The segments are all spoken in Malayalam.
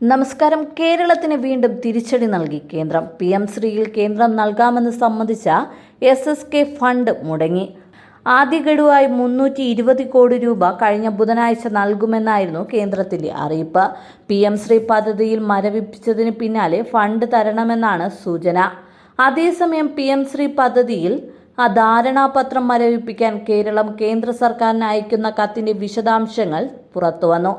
നമസ്കാരം. കേരളത്തിന് വീണ്ടും തിരിച്ചടി നൽകി കേന്ദ്രം. പി എം ശ്രീയിൽ കേന്ദ്രം നൽകാമെന്ന് സംബന്ധിച്ച എസ് എസ് കെ ഫണ്ട് മുടങ്ങി. ആദ്യ ഗഡുവായി മുന്നൂറ്റി ഇരുപത് കോടി രൂപ കഴിഞ്ഞ ബുധനാഴ്ച നൽകുമെന്നായിരുന്നു കേന്ദ്രത്തിന്റെ അറിയിപ്പ്. പി എം ശ്രീ പദ്ധതിയിൽ മരവിപ്പിച്ചതിന് പിന്നാലെ ഫണ്ട് തരണമെന്നാണ് സൂചന. അതേസമയം പി എം ശ്രീ പദ്ധതിയിൽ ആ ധാരണാപത്രം മരവിപ്പിക്കാൻ കേരളം കേന്ദ്ര സർക്കാരിന് അയക്കുന്ന കത്തിന്റെ വിശദാംശങ്ങൾ പുറത്തുവന്നു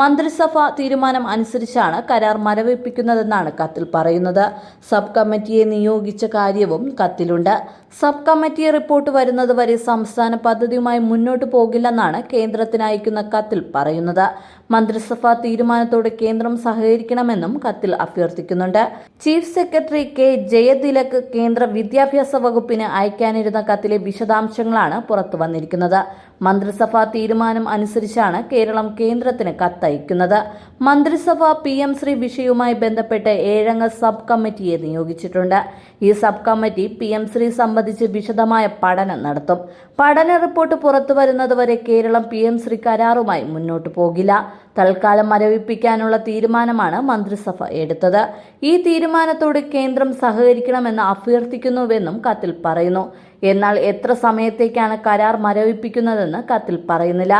മന്ത്രിസഭ തീരുമാനം അനുസരിച്ചാണ് കരാർ മരവിപ്പിക്കുന്നതെന്നാണ് കത്തിൽ പറയുന്നത്. സബ് കമ്മിറ്റിയെ നിയോഗിച്ച കാര്യവും കത്തിലുണ്ട്. സബ് കമ്മിറ്റി റിപ്പോർട്ട് വരുന്നതുവരെ സംസ്ഥാന പദ്ധതിയുമായി മുന്നോട്ട് പോകില്ലെന്നാണ് കേന്ദ്രത്തിന് അയക്കുന്ന കത്തിൽ പറയുന്നത്. മന്ത്രിസഭാ തീരുമാനത്തോട് കേന്ദ്രം സഹകരിക്കണമെന്നും കത്തിൽ അഭ്യർത്ഥിക്കുന്നുണ്ട്. Chief secretary K. ജയതിലക് കേന്ദ്ര വിദ്യാഭ്യാസ വകുപ്പിന് അയക്കാനിരുന്ന കത്തിലെ വിശദാംശങ്ങളാണ് പുറത്തുവന്നിരിക്കുന്നത് മന്ത്രിസഭാ തീരുമാനം അനുസരിച്ചാണ് കേരളം കേന്ദ്രത്തിന് കത്തയക്കുന്നത്. മന്ത്രിസഭ പി എം ശ്രീ വിഷയവുമായി ബന്ധപ്പെട്ട് ഏഴംഗ സബ് കമ്മിറ്റിയെ നിയോഗിച്ചിട്ടുണ്ട്. ഈ sub committee P M Shri സംബന്ധിച്ച് വിശദമായ പഠനം നടത്തും. പഠന റിപ്പോർട്ട് പുറത്തു വരുന്നതുവരെ കേരളം പി എം ശ്രീ കരാറുമായി മുന്നോട്ടു പോകില്ല. തൽക്കാലം മരവിപ്പിക്കാനുള്ള തീരുമാനമാണ് മന്ത്രിസഭ എടുത്തത്. ഈ തീരുമാനത്തോട് കേന്ദ്രം സഹകരിക്കണമെന്ന് അഭ്യർത്ഥിക്കുന്നുവെന്നും കത്തിൽ പറയുന്നു. എന്നാൽ എത്ര സമയത്തേക്കാണ് കരാർ മരവിപ്പിക്കുന്നതെന്ന് കത്തിൽ പറയുന്നില്ല.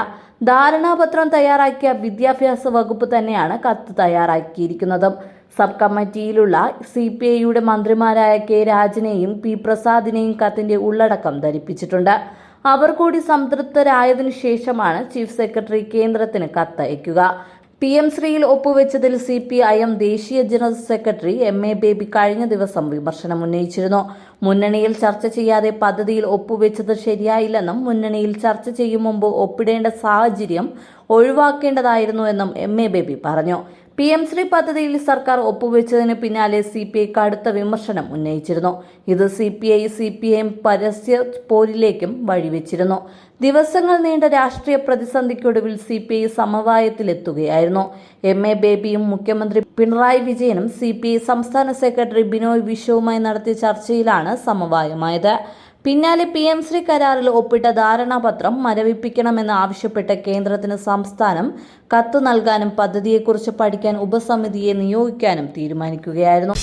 ധാരണാപത്രം തയ്യാറാക്കിയ വിദ്യാഭ്യാസ വകുപ്പ് തന്നെയാണ് കത്ത് തയ്യാറാക്കിയിരിക്കുന്നത്. സബ് കമ്മിറ്റിയിലുള്ള സി പി ഐയുടെ മന്ത്രിമാരായ കെ രാജനെയും പി പ്രസാദിനെയും കത്തിന്റെ ഉള്ളടക്കം ധരിപ്പിച്ചിട്ടുണ്ട്. അവർ കൂടി സംതൃപ്തരായതിനു ശേഷമാണ് ചീഫ് സെക്രട്ടറി കേന്ദ്രത്തിന് കത്തയക്കുക. പി എം ശ്രീയിൽ ഒപ്പുവെച്ചതിൽ സി പി ഐ എം ദേശീയ general secretary M A Baby കഴിഞ്ഞ ദിവസം വിമർശനം ഉന്നയിച്ചിരുന്നു. മുന്നണിയിൽ ചർച്ച ചെയ്യാതെ പദ്ധതിയിൽ ഒപ്പുവെച്ചത് ശരിയായില്ലെന്നും മുന്നണിയിൽ ചർച്ച ചെയ്യും മുമ്പ് ഒപ്പിടേണ്ട സാഹചര്യം ഒഴിവാക്കേണ്ടതായിരുന്നു എന്നും എം എ ബേബി പറഞ്ഞു. പി എം ശ്രീ പദ്ധതിയിൽ സർക്കാർ ഒപ്പുവെച്ചതിന് പിന്നാലെ സി പി ഐ കടുത്ത വിമർശനം ഉന്നയിച്ചിരുന്നു. ഇത് C P I C P M പരസ്യ പോരിലേക്കും വഴിവെച്ചിരുന്നു. ദിവസങ്ങൾ നീണ്ട രാഷ്ട്രീയ പ്രതിസന്ധിക്കൊടുവിൽ സി പി ഐ സമവായത്തിലെത്തുകയായിരുന്നു. എം എ ബേബിയും മുഖ്യമന്ത്രി പിണറായി വിജയനും സി പി ഐ സംസ്ഥാന സെക്രട്ടറി ബിനോയ് വിശ്വവുമായി നടത്തിയ ചർച്ചയിലാണ് സമവായമായത്. പിന്നാലെ പി എം ശ്രീ കരാറിൽ ഒപ്പിട്ട ധാരണാപത്രം മരവിപ്പിക്കണമെന്ന് ആവശ്യപ്പെട്ട കേന്ദ്രത്തിന് സംസ്ഥാനം കത്ത് നൽകാനും പദ്ധതിയെക്കുറിച്ച് പഠിക്കാൻ ഉപസമിതിയെ നിയോഗിക്കാനും തീരുമാനിക്കുകയായിരുന്നു.